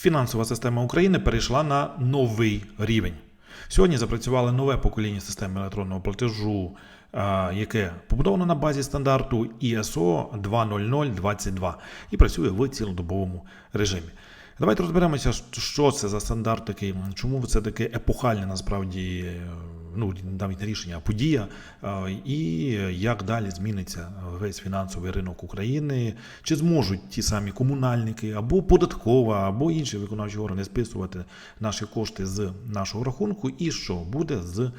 Фінансова система України перейшла на новий рівень. Сьогодні запрацювало нове покоління системи електронного платежу, яке побудовано на базі стандарту ISO 20022 і працює в цілодобовому режимі. Давайте розберемося, що це за стандарт такий, чому це таке епохальне насправді ну, навіть не рішення, а подія, е, і як далі зміниться весь фінансовий ринок України, чи зможуть ті самі комунальники або податкова, або інші виконавчі органи списувати наші кошти з нашого рахунку, і що буде з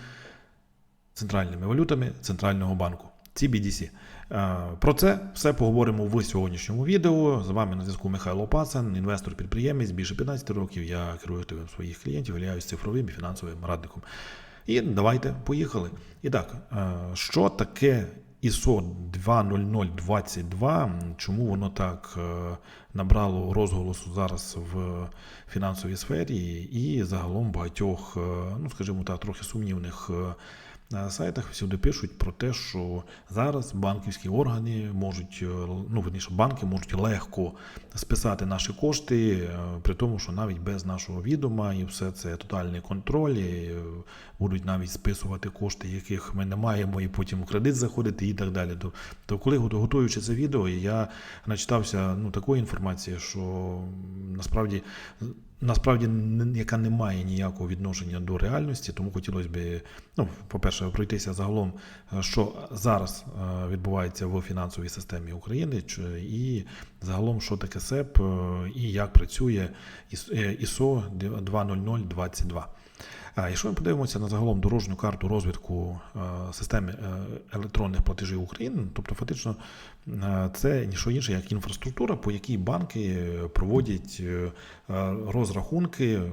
центральними валютами Центрального банку. CBDC. Е, Про це все поговоримо в сьогоднішньому відео. З вами на зв'язку Михайло Пацан, інвестор-підприємець, більше 15 років. Я керую активом своїх клієнтів, являюсь цифровим і фінансовим радником. І давайте поїхали. І так, е, що таке ISO 20022? Чому воно так е, набрало розголосу зараз в фінансовій сфері і загалом багатьох, е, ну скажімо так, трохи сумнівних. сайтах всюди пишуть про те, що зараз банківські органи можуть, ну верніше, банки можуть легко списати наші кошти, при тому, що навіть без нашого відома, і все це тотальний контроль, і будуть навіть списувати кошти, яких ми не маємо, і потім в кредит заходити, і так далі. То, коли готуючи це відео, я начитався ну такої інформації, що насправді насправді яка не має ніякого відношення до реальності, тому хотілося б, ну, по-перше, пройтися загалом, що зараз е, відбувається в фінансовій системі України, і загалом, що таке СЕП е, і як працює е, 20022. Якщо ми подивимося на загалом дорожню карту розвитку е, системи е, електронних платежів України, тобто фактично це ніщо інше, як інфраструктура, по якій банки е, проводять е, е, розрахунки, е,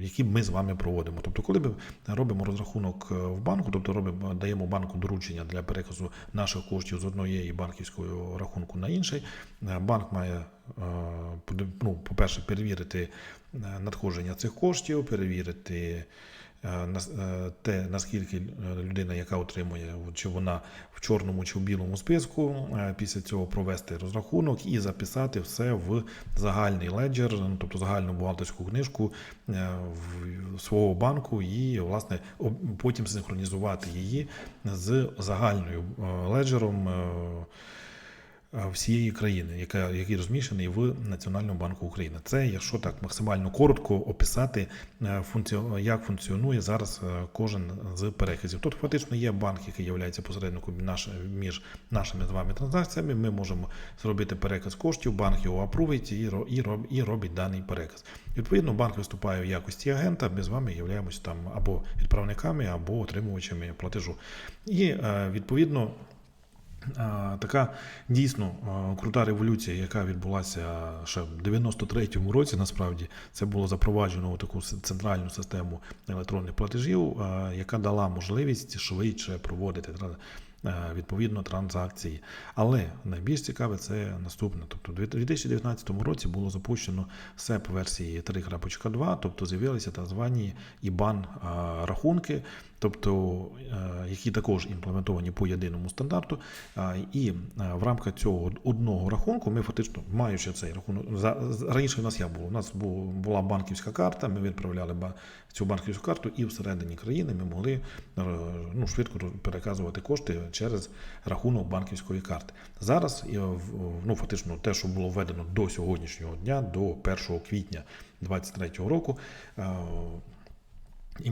які ми з вами проводимо. Тобто, коли ми робимо розрахунок е, в банку, тобто робимо, даємо банку доручення для переказу наших коштів з однієї банківського рахунку на інший, е, банк має е, ну, по-перше, перевірити е, надходження цих коштів, перевірити е, е, те, наскільки е, людина, яка отримує, чи вона в чорному чи в білому списку, е, після цього провести розрахунок і записати все в загальний леджер, ну, тобто загальну бухгалтерську книжку е, в- свого банку, і власне потім синхронізувати її з загальною е, леджером. Е, всієї країни, яка який розміщений в Національному банку України. Це, якщо так максимально коротко описати, е, як функціонує зараз е, кожен з переказів. Тут фактично є банк, який є посередником між нашими з вами транзакціями. Ми можемо зробити переказ коштів, банк його апрувить і, і, роб- і робить даний переказ. Відповідно, банк виступає в якості агента. Ми з вами являємося там або відправниками, або отримувачами платежу. І відповідно. Така дійсно крута революція, яка відбулася ще в 93-му році. Насправді це було запроваджено у таку центральну систему електронних платежів, яка дала можливість швидше проводити відповідно транзакції. Але найбільш цікаве це наступне. Тобто, у 2019 році було запущено СЕП версії 3.2, тобто з'явилися так звані а, рахунки, тобто е, які також імплементовані по єдиному стандарту. І е, в рамках цього одного рахунку ми фактично, маючи цей рахунок, раніше в нас як було. У нас була банківська карта, ми відправляли цю банківську карту, і всередині країни ми могли е, ну, швидко переказувати кошти через рахунок банківської карти. Зараз е, ну, фактично те, що було введено до сьогоднішнього дня, до 1 квітня 2023 року. Е,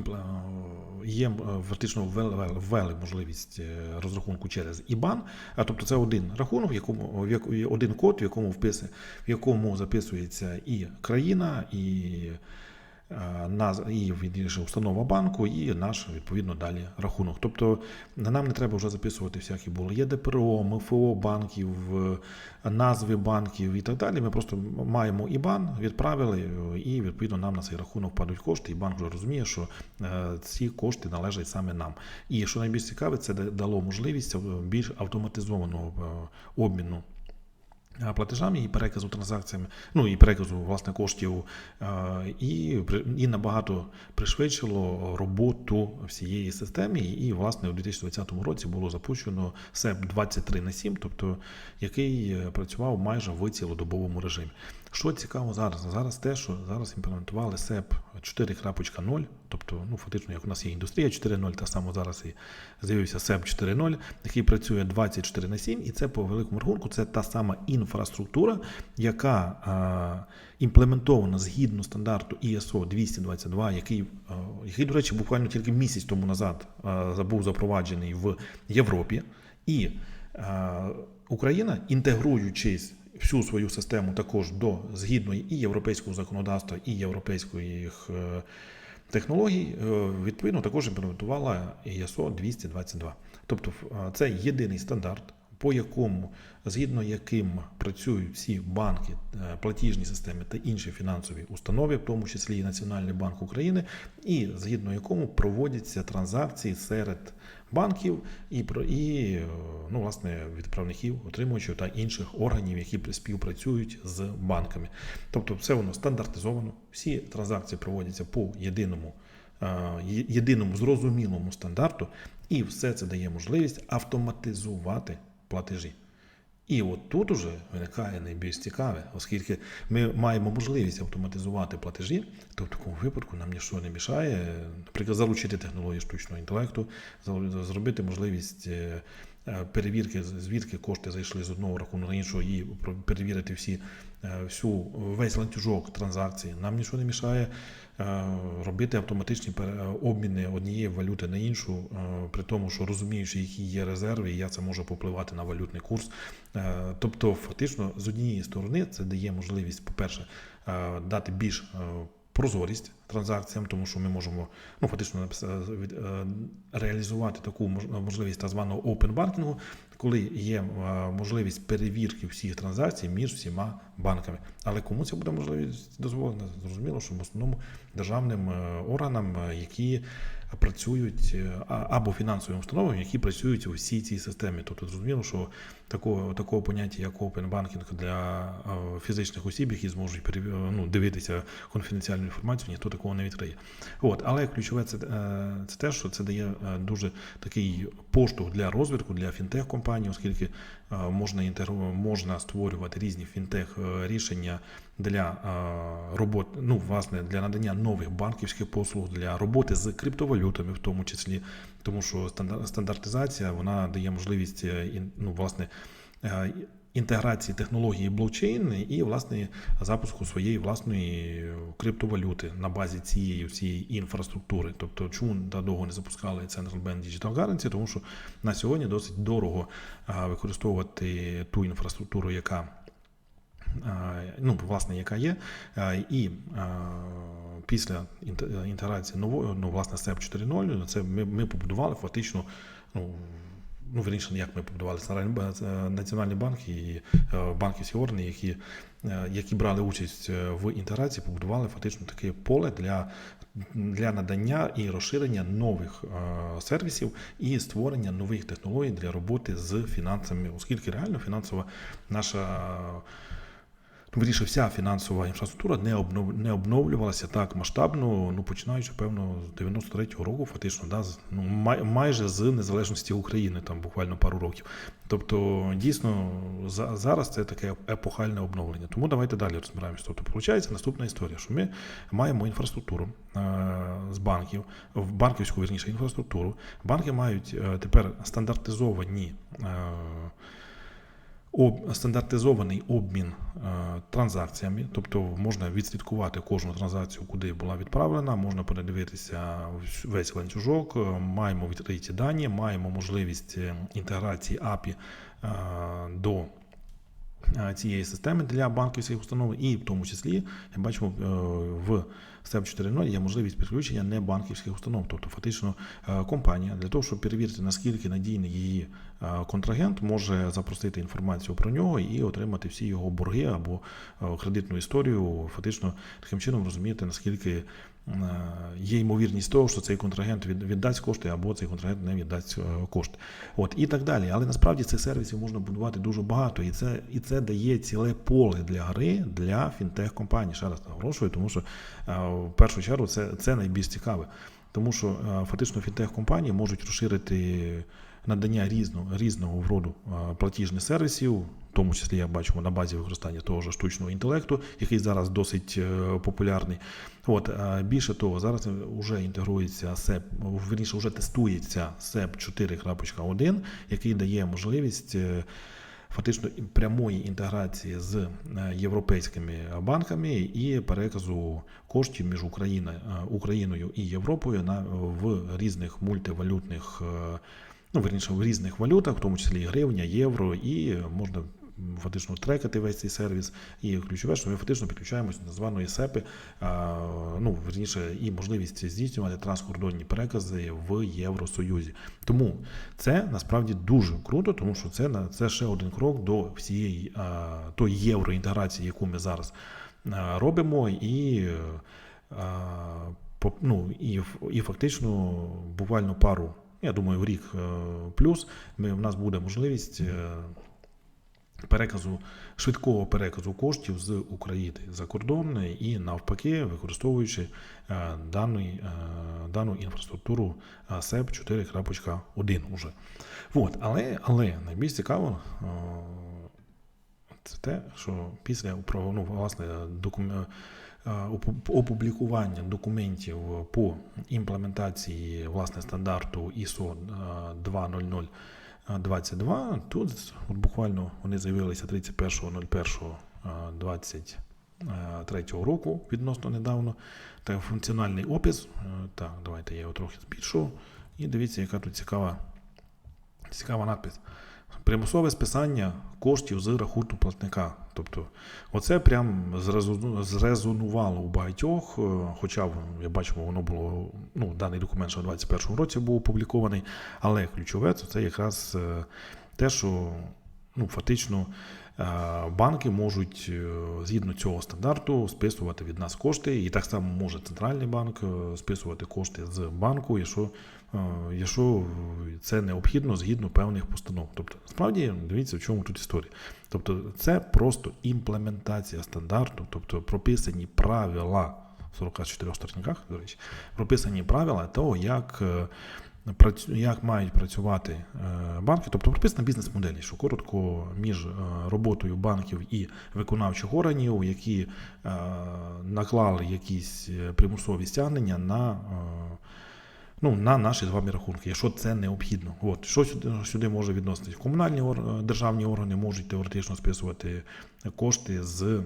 Є е, фактично ввели, можливість е, розрахунку через IBAN, а тобто це один рахунок, в якому один код, в якому вписи, в якому записується і країна, і і відніше установа банку, і наш відповідно далі рахунок. Тобто нам не треба вже записувати всякі були. Є ДПРО, МФО банків, е, назви банків і так далі. Ми просто маємо IBAN, відправили, е, і відповідно нам на цей рахунок падають кошти, і банк вже розуміє, що е, ці кошти належать саме нам. І що найбільш цікаве, це дало можливість е, більш автоматизованого е, обміну платежами і переказу транзакціями, ну і переказу власне коштів, е, і, і набагато пришвидшило роботу всієї системи. І, власне, у 2020 році було запущено СЕП 23 на 7, тобто який е, працював майже в цілодобовому режимі. Що цікаво зараз? Зараз те, що зараз імплементували СЕП 4.0, тобто, ну, фактично, як у нас є індустрія 4.0, та саме зараз і з'явився СЕП 4.0, який працює 24 на 7, і це по великому рахунку, це та сама інфраструктура, яка а, імплементована згідно стандарту ISO 222, який, а, який, до речі, буквально тільки місяць тому назад а, був запроваджений в Європі. І Україна, інтегруючись всю свою систему також до згідної і європейського законодавства, і європейських е, технологій, е, відповідно також імплементувала ISO 222. Тобто е, це єдиний стандарт, по якому, згідно яким працюють всі банки, е, платіжні системи та інші фінансові установи, в тому числі і Національний банк України, і згідно якому проводяться транзакції серед банків і про і ну, власне відправників, отримувачів та інших органів, які співпрацюють з банками. Тобто, все воно стандартизовано. Всі транзакції проводяться по єдиному, е, єдиному зрозумілому стандарту, і все це дає можливість автоматизувати платежі. І от тут уже виникає найбільш цікаве, оскільки ми маємо можливість автоматизувати платежі, то в такому випадку нам нічого не мішає, наприклад, залучити технології штучного інтелекту, зробити можливість е, перевірки, звідки кошти зайшли з одного рахунку на іншого, і перевірити всі, е, всю, весь ланцюжок транзакцій. Нам нічого не мішає е, робити автоматичні обміни однієї валюти на іншу, е, при тому, що розуміючи, які є резерви, і як це може попливати на валютний курс. Е, Тобто, фактично, з однієї сторони, це дає можливість, по-перше, е, дати більш е, прозорість транзакціям, тому що ми можемо ну, фактично напис- е, реалізувати таку мож- можливість так званого open банкінгу, коли є е, можливість перевірки всіх транзакцій між всіма банками. Але кому це буде можливість дозволена? Зрозуміло, що в основному державним е, органам, е, які працюють е, або фінансовим установам, які працюють у всій цій системі. Тобто зрозуміло, що такого, такого поняття, як open banking для е, фізичних осіб, які зможуть переві- ну, дивитися конфіденціальну інформацію, ніхто такого не відкриє. От, але ключове це, е, це те, що це дає е, дуже такий поштовх для розвитку для фінтех-компаній, оскільки е, можна інтегру- можна створювати різні фінтех е, рішення для е, роботи, ну власне для надання нових банківських послуг, для роботи з криптовалютами, в тому числі, тому що стандартизація вона дає можливість е, ну, власне. е, Інтеграції технології блокчейн і власне запуску своєї власної криптовалюти на базі цієї всієї інфраструктури. Тобто, чому довго не запускали Central Bank Digital Currency? Тому що на сьогодні досить дорого використовувати ту інфраструктуру, яка ну, власне, яка є, і після інтеграції нової, ну, власне, SEP 4.0, це ми, ми побудували фактично, ну, ну, верніше, як ми побудували Національний ба- це Національний банк і е, банківські органи, які, е, які брали участь е, в інтеграції, побудували фактично таке поле для, для надання і розширення нових е, сервісів і створення нових технологій для роботи з фінансами, оскільки реально фінансова наша. Виріше, вся фінансова інфраструктура не обнов, не обновлювалася так масштабно, ну починаючи, певно, з 93-го року, фактично, да, ну, май, майже з незалежності України, там буквально пару років. Тобто, дійсно, за, зараз це таке епохальне обновлення. Тому давайте далі розбираємося. Тобто, виходить, наступна історія, що ми маємо інфраструктуру е, з банків, в банківську вірніше інфраструктуру. Банки мають е, тепер стандартизовані. Е, об, стандартизований обмін е, транзакціями, тобто можна відслідкувати кожну транзакцію, куди була відправлена, можна передивитися весь ланцюжок, е, маємо відкриті дані, маємо можливість е, інтеграції API до цієї системи для банківських установ, і в тому числі, бачимо, в SEP 4.0 є можливість підключення небанківських установ, тобто фактично е, компанія для того, щоб перевірити, наскільки надійний її е, контрагент може запросити інформацію про нього і отримати всі його борги або е, кредитну історію, фактично таким чином розуміти, наскільки є ймовірність того, що цей контрагент віддасть кошти, або цей контрагент не віддасть е, кошти. От і так далі. Але насправді цих сервісів можна будувати дуже багато, і це, і це дає ціле поле для гри для фінтех-компаній. Ще раз наголошую, тому що е, в першу чергу це, це найбільш цікаве. Тому що е, фактично фінтех-компанії можуть розширити надання різного, різного роду е, платіжних сервісів, тому числі я бачимо на базі використання того ж штучного інтелекту, який зараз досить е, популярний. От, більше того, зараз вже інтегрується SEP, верніше, вже тестується SEP 4.1, який дає можливість. е, Фактично прямої інтеграції з е, європейськими банками і переказу коштів між Україною, Україною і Європою на в різних мультивалютних, ну верніше в різних валютах, в тому числі і гривня, євро, і можна фактично трекати весь цей сервіс. І ключове, що ми фактично підключаємося до званої СЕПи, ну верніше, і можливість здійснювати транскордонні перекази в Євросоюзі. Тому це насправді дуже круто, тому що це на це ще один крок до всієї тої євроінтеграції, яку ми зараз робимо, і, ну, і, і фактично буквально пару, я думаю, в рік е, плюс ми, в нас буде можливість переказу швидкого переказу коштів з України за кордон і навпаки, використовуючи е, даний, е, дану інфраструктуру е, СЕП 4.1 уже. От, але але найбільш цікаво. Це те, що після ну, власне докум... опублікування документів по імплементації власне стандарту ISO 2.00 22. Тут от буквально вони з'явилися 31.01.23 року відносно недавно. Та функціональний опис. Е, так, давайте я його трохи збільшу. І дивіться, яка тут цікава, цікава надпись. Примусове списання коштів з рахунку платника. Тобто, оце прям зрезону- зрезонувало у багатьох, е, хоча я бачимо, воно було, ну, даний документ ще у 2021 році був опублікований, але ключове це, якраз е, те, що ну, фактично банки можуть е, згідно цього стандарту списувати від нас кошти, і так само може центральний банк е, списувати кошти з банку, якщо, е, якщо це необхідно згідно певних постанов. Тобто, справді дивіться, в чому тут історія. Тобто, це просто імплементація стандарту, тобто прописані правила. в 44 сторінках, до речі, прописані правила того, як, е, як мають працювати е, банки, тобто прописана бізнес-модель, що коротко між е, роботою банків і виконавчих органів, які е, наклали якісь примусові стягнення на. Ну, на наші з вами рахунки, якщо це необхідно. От що сюди, сюди може відноситись? Комунальні державні органи можуть теоретично списувати кошти з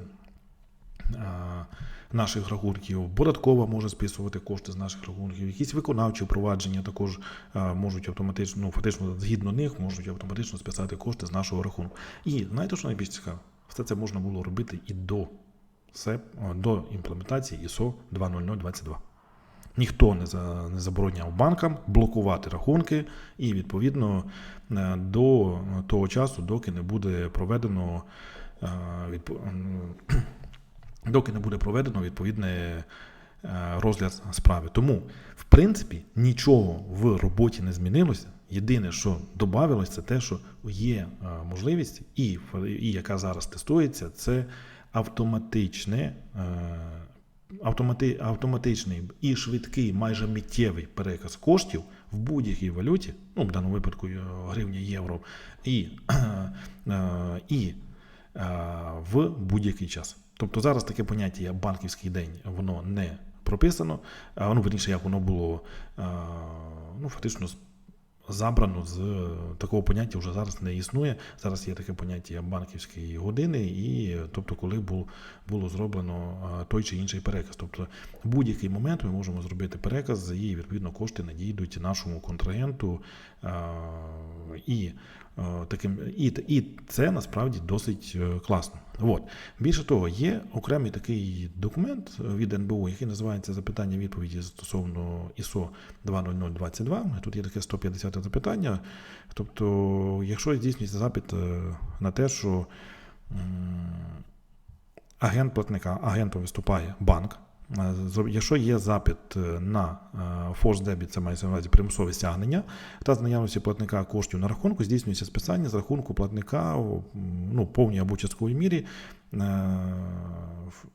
наших рахунків. Податкова може списувати кошти з наших рахунків. Якісь виконавчі впровадження також можуть автоматично, ну фактично згідно них, можуть автоматично списати кошти з нашого рахунку. І знаєте, що найбільш цікаво? Все це можна було робити і до СЕП, до імплементації ISO 20022. Ніхто не, за, не забороняв банкам блокувати рахунки, і відповідно е, до того часу, доки не буде проведено е, м, доки не буде проведено відповідний е, розгляд справи. Тому, в принципі, нічого в роботі не змінилося. Єдине, що додавалось, це те, що є е, можливість, і, і яка зараз тестується, це автоматичне. е, автомати, автоматичний і швидкий, майже миттєвий переказ коштів в будь-якій валюті, ну в даному випадку гривня, євро, і, і в будь-який час. Тобто зараз таке поняття як банківський день, воно не прописано, а воно верніше, як воно було ну, фактично забрано з е, такого поняття вже зараз не існує. Зараз є таке поняття як банківські години, і тобто, коли було, було зроблено той чи інший переказ. Тобто, в будь-який момент ми можемо зробити переказ, і відповідно кошти надійдуть нашому контрагенту. І таким і, і це насправді досить е, класно. От. Більше того, є окремий такий документ від НБУ, який називається запитання відповіді стосовно ISO 20022. Тут є таке 150 запитання. Тобто, якщо здійснюється запит е, на те, що агент платника, агентом виступає банк. Е, Якщо є запит е, на е, force debit, це мається на увазі примусове стягнення, та з наявності платника коштів на рахунку здійснюється списання з рахунку платника ну, повній або частковій мірі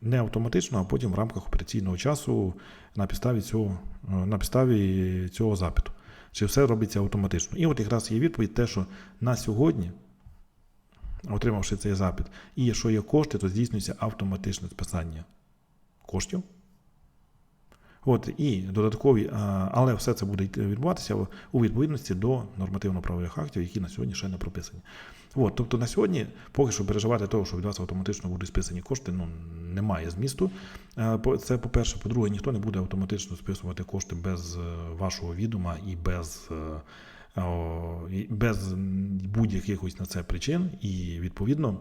не автоматично, а потім в рамках операційного часу на підставі цього, на підставі цього запиту. Чи все робиться автоматично? І от якраз є відповідь те, що на сьогодні, отримавши цей запит, і якщо є кошти, то здійснюється автоматичне списання коштів. От, і додаткові, але все це буде відбуватися у відповідності до нормативно-правових актів, які на сьогодні ще не прописані. От, тобто на сьогодні поки що переживати того, що від вас автоматично будуть списані кошти, ну немає змісту. Е, Це по-перше. По-друге, ніхто не буде автоматично списувати кошти без е, вашого відома і без, е, без будь-яких ось на це причин. І відповідно.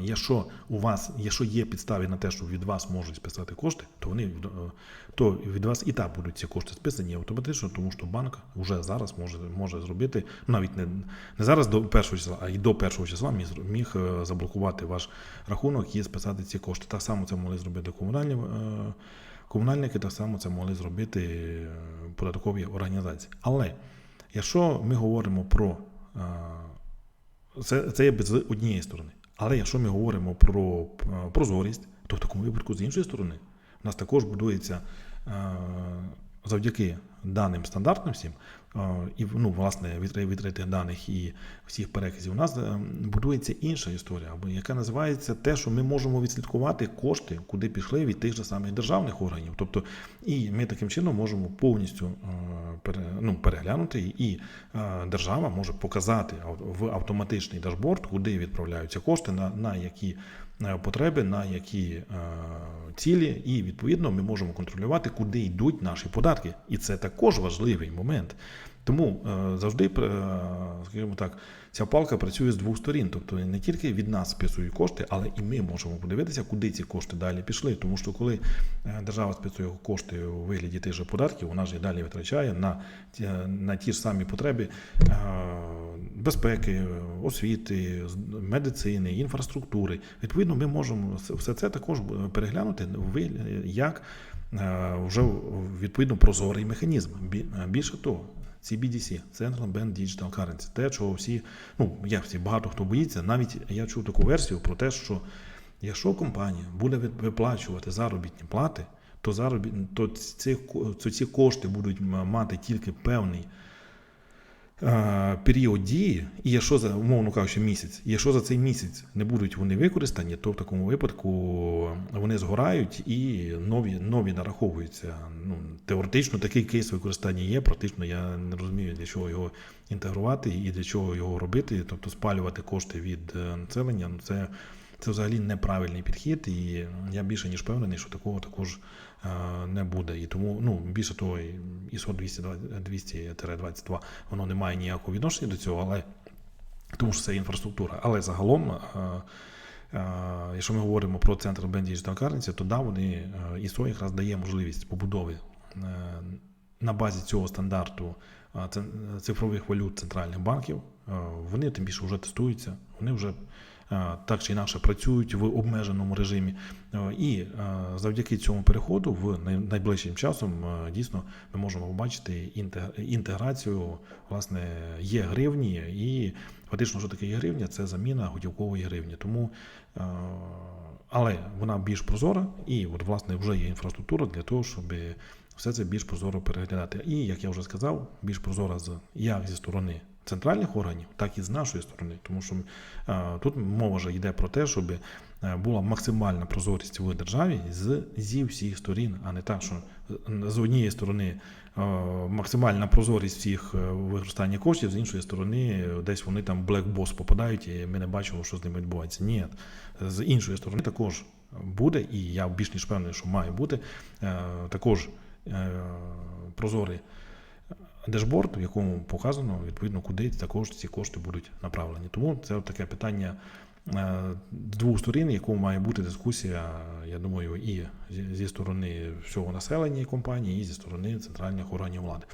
Якщо у вас, якщо є підстави на те, що від вас можуть списати кошти, то вони е, то від вас і так будуть ці кошти списані автоматично, тому що банк вже зараз може, може зробити, навіть не, не зараз до першого числа, а й до першого числа міг, міг е, заблокувати ваш рахунок і списати ці кошти. Так само це могли зробити комунальні. е, Комунальники так само це могли зробити податкові організації. Але якщо ми говоримо про це, це є з однієї сторони. Але якщо ми говоримо про е, прозорість, то в такому випадку з іншої сторони у нас також будується е, завдяки даним стандартам всім, і ну, власне від відкритих даних і всіх переказів, у нас е, будується інша історія, яка називається те, що ми можемо відслідкувати кошти, куди пішли від тих же самих державних органів. Тобто, і ми таким чином можемо повністю е, ну, переглянути, і е, держава може показати в автоматичний дашборд, куди відправляються кошти, на, на які потреби, на які е, цілі, і відповідно ми можемо контролювати, куди йдуть наші податки. І це також важливий момент. Тому е, завжди, е, скажімо так, ця палка працює з двох сторін. Тобто не тільки від нас списують кошти, але і ми можемо подивитися, куди ці кошти далі пішли. Тому що коли е, держава списує кошти у вигляді тих же податків, вона ж і далі витрачає на, на ті ж самі потреби безпеки, освіти, медицини, інфраструктури. Відповідно, ми можемо все це також переглянути як вже відповідно прозорий механізм. Більше того, CBDC, Central Bank Digital Currency, те, чого всі, ну як всі, багато хто боїться, навіть я чув таку версію про те, що якщо компанія буде виплачувати заробітні плати, то заробіт, то ці, то ці кошти будуть мати тільки певний період дії, і якщо за умовно кажучи, місяць, і якщо за цей місяць не будуть вони використані, то в такому випадку вони згорають і нові, нові нараховуються. Ну, теоретично такий кейс використання є. Практично я не розумію, для чого його інтегрувати і для чого його робити, тобто спалювати кошти від е, населення. Ну, це, це взагалі неправильний підхід, і я більше ніж впевнений, що такого також е, не буде. І тому, ну, більше того, ISO 200-22 воно не має ніякого відношення до цього, але тому що це інфраструктура. Але загалом, е, е, якщо ми говоримо про центр Band Digital то да, вони е, ISO якраз дає можливість побудови е, на базі цього стандарту е, цифрових валют центральних банків. Е, Вони тим більше вже тестуються, вони вже е, так чи інакше працюють в обмеженому режимі. Е, І е, завдяки цьому переходу в найближчим часом е, дійсно ми можемо побачити інте- інтеграцію власне є гривні, і фактично, що таке є гривня, це заміна готівкової гривні. Тому е, але вона більш прозора, і от власне вже є інфраструктура для того, щоб все це більш прозоро переглядати. І як я вже сказав, більш прозора з як зі сторони центральних органів, так і з нашої сторони, тому що е, тут мова вже йде про те, щоб е, була максимальна прозорість в державі з зі всіх сторін, а не так, що е, з однієї сторони максимальна прозорість всіх використання коштів, з іншої сторони, десь вони там блекбос попадають, і ми не бачимо, що з ними відбувається. Ні, з іншої сторони також буде, і я більш ніж певний, що має бути також прозорий дешборд, в якому показано відповідно, куди також ці кошти будуть направлені. Тому це таке питання е, з двох сторін, якому має бути дискусія, я думаю, і зі- сторони всього населення і компанії, і зі сторони центральних органів влади.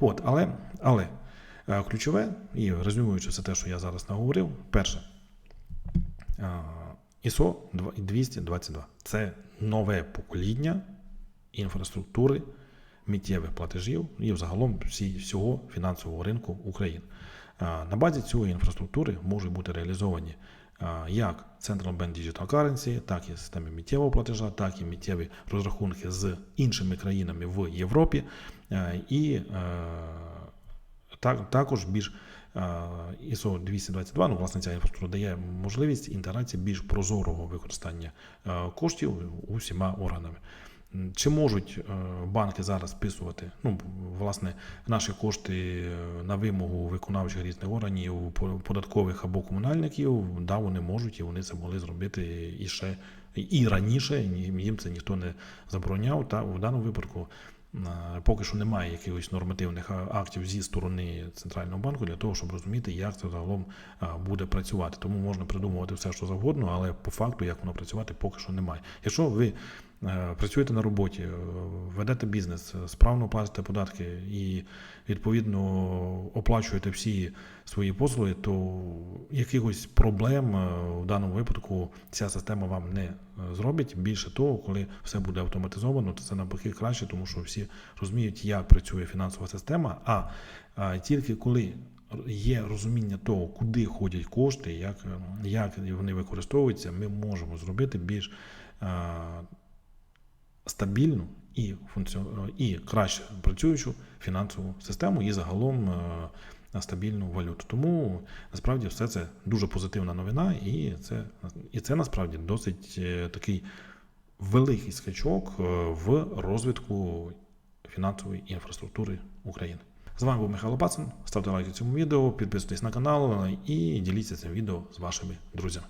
От, але, але е, ключове, і резюмуючи все те, що я зараз наговорив, перше. е, ISO 222 це нове покоління інфраструктури миттєвих платежів і взагалом всього фінансового ринку України. На базі цієї інфраструктури можуть бути реалізовані як Central Bank Digital Currency, так і системи миттєвого платежа, так і миттєві розрахунки з іншими країнами в Європі. І так, також більш ISO 222, ну, власне, ця інфраструктура дає можливість інтеграції більш прозорого використання коштів усіма органами. Чи можуть е, банки зараз списувати ну, власне, наші кошти е, на вимогу виконавчих різних органів, податкових або комунальників? Да, вони можуть, і вони це могли зробити і ще і раніше, їм це ніхто не забороняв. Та в даному випадку е, поки що немає якихось нормативних актів зі сторони центрального банку для того, щоб розуміти, як це загалом буде працювати. Тому можна придумувати все, що завгодно, але по факту, як воно працювати, поки що немає. Якщо ви працюєте на роботі, е, ведете бізнес, е, справно платите податки і відповідно оплачуєте всі свої послуги, то якихось проблем е, в даному випадку ця система вам не е, зробить. Більше того, коли все буде автоматизовано, то це навпаки краще, тому що всі розуміють, як працює фінансова система. А, тільки коли є розуміння того, куди ходять кошти, як, е, як вони використовуються, ми можемо зробити більш е, стабільну і функціон... і краще працюючу фінансову систему і загалом е, стабільну валюту. Тому насправді все це дуже позитивна новина, і це, і це насправді досить е, такий великий скачок е, в розвитку фінансової інфраструктури України. З вами був Михайло Пацин. Ставте лайки цьому відео, підписуйтесь на канал і діліться цим відео з вашими друзями.